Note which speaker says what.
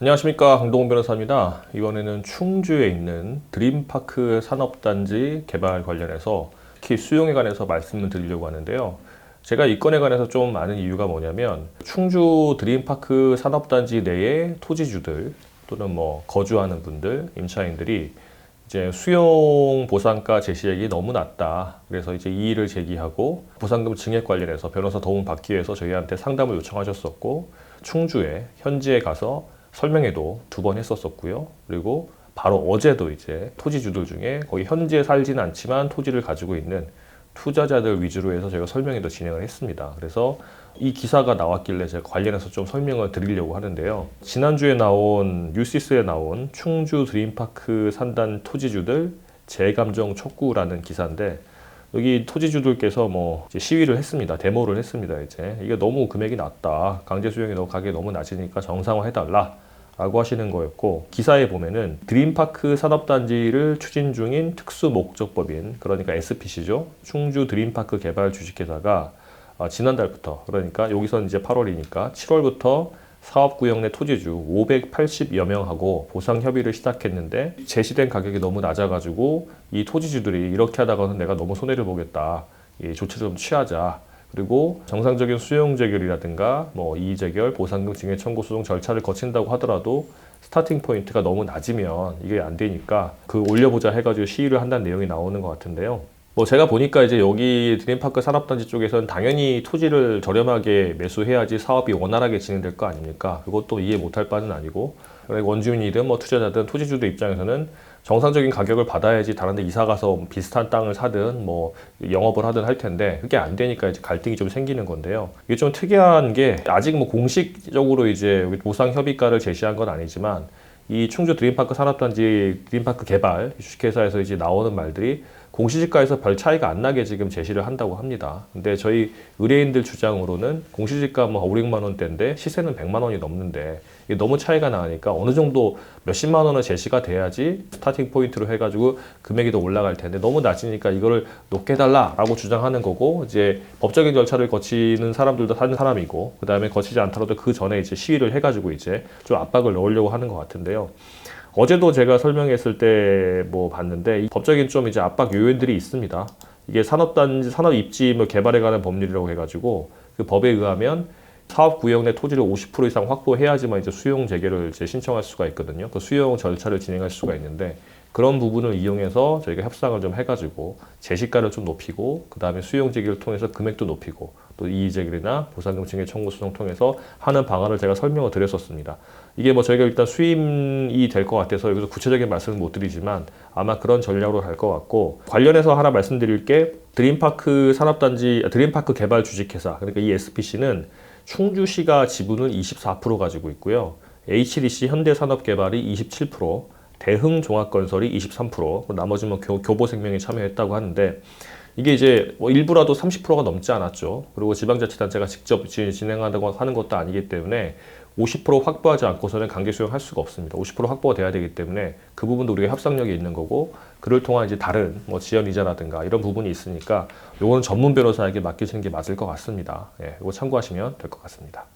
Speaker 1: 안녕하십니까 강동원 변호사입니다. 이번에는 충주에 있는 드림파크 산업단지 개발 관련해서 특히 수용에 관해서 말씀을 드리려고 하는데요. 제가 이 건에 관해서 좀 아는 이유가 뭐냐면 충주 드림파크 산업단지 내에 토지주들 또는 뭐 거주하는 분들, 임차인들이 이제 수용 보상가 제시액이 너무 낮다. 그래서 이제 이의를 제기하고 보상금 증액 관련해서 변호사 도움 받기 위해서 저희한테 상담을 요청하셨었고 충주에 현지에 가서 설명회도 두 번 했었었고요. 그리고 바로 어제도 이제 토지주들 중에 거기 현지에 살진 않지만 토지를 가지고 있는 투자자들 위주로 해서 저희가 설명회도 진행을 했습니다. 그래서 이 기사가 나왔길래 제가 관련해서 좀 설명을 드리려고 하는데요. 지난주에 나온 뉴시스에 나온 충주 드림파크 산단 토지주들 재감정 촉구라는 기사인데 여기 토지주들께서 뭐 시위를 했습니다. 데모를 했습니다. 이제 이게 너무 금액이 낮다. 강제 수용이 너무 가격이 너무 낮으니까 정상화 해달라. 라고 하시는 거였고 기사에 보면은 드림파크 산업단지를 추진 중인 특수 목적법인 그러니까 SPC죠 충주 드림파크 개발 주식회사가 아, 지난달부터 그러니까 여기선 이제 8월이니까 7월부터 사업구역 내 토지주 580여 명하고 보상 협의를 시작했는데 제시된 가격이 너무 낮아가지고 이 토지주들이 이렇게 하다가는 내가 너무 손해를 보겠다. 이 조치를 좀 취하자. 그리고 정상적인 수용 재결이라든가 뭐 이의 재결, 보상금 증액 청구 소송 절차를 거친다고 하더라도 스타팅 포인트가 너무 낮으면 이게 안 되니까 그 올려보자 해가지고 시위를 한다는 내용이 나오는 것 같은데요. 뭐 제가 보니까 이제 여기 드림파크 산업단지 쪽에서는 당연히 토지를 저렴하게 매수해야지 사업이 원활하게 진행될 거 아닙니까? 그것도 이해 못할 바는 아니고 원주민이든 뭐 투자자든 토지주들 입장에서는 정상적인 가격을 받아야지 다른 데 이사 가서 비슷한 땅을 사든 뭐 영업을 하든 할 텐데 그게 안 되니까 이제 갈등이 좀 생기는 건데요. 이게 좀 특이한 게 아직 뭐 공식적으로 이제 보상 협의가를 제시한 건 아니지만 이 충주 드림파크 산업단지 드림파크 개발 주식회사에서 이제 나오는 말들이 공시지가에서 별 차이가 안 나게 지금 제시를 한다고 합니다. 근데 저희 의뢰인들 주장으로는 공시지가 뭐 500만 원대인데 시세는 100만 원이 넘는데 너무 차이가 나니까 어느 정도 몇십만 원은 제시가 돼야지 스타팅 포인트로 해가지고 금액이 더 올라갈 텐데 너무 낮으니까 이거를 높게 해달라라고 주장하는 거고 이제 법적인 절차를 거치는 사람들도 하는 사람이고 그 다음에 거치지 않더라도 그 전에 이제 시위를 해가지고 이제 좀 압박을 넣으려고 하는 것 같은데요. 어제도 제가 설명했을 때 뭐 봤는데 이 법적인 좀 이제 압박 요인들이 있습니다. 이게 산업단지 산업 입지 뭐 개발에 관한 법률이라고 해가지고 그 법에 의하면 사업 구역 내 토지를 50% 이상 확보해야지만 이제 수용 재개를 이제 신청할 수가 있거든요. 그 수용 절차를 진행할 수가 있는데 그런 부분을 이용해서 저희가 협상을 좀 해가지고 제시가를 좀 높이고 그 다음에 수용 재개를 통해서 금액도 높이고 또 이의 재개나 보상금 증액 청구 소송 통해서 하는 방안을 제가 설명을 드렸었습니다. 이게 뭐 저희가 일단 수임이 될 것 같아서 여기서 구체적인 말씀은 못 드리지만 아마 그런 전략으로 갈 것 같고 관련해서 하나 말씀드릴 게 드림파크 산업단지 드림파크 개발 주식회사 그러니까 이 SPC는 충주시가 지분을 24% 가지고 있고요. HDC 현대산업개발이 27%, 대흥 종합건설이 23%, 나머지 뭐 교, 교보생명이 참여했다고 하는데 이게 이제 뭐 일부라도 30%가 넘지 않았죠. 그리고 지방자치단체가 직접 진행한다고 하는 것도 아니기 때문에 50% 확보하지 않고서는 강제 수용할 수가 없습니다. 50% 확보가 돼야 되기 때문에 그 부분도 우리가 협상력이 있는 거고 그를 통한 이제 다른 뭐 지연 이자라든가 이런 부분이 있으니까 요거는 전문 변호사에게 맡기시는 게 맞을 것 같습니다. 예, 이거 참고하시면 될 것 같습니다.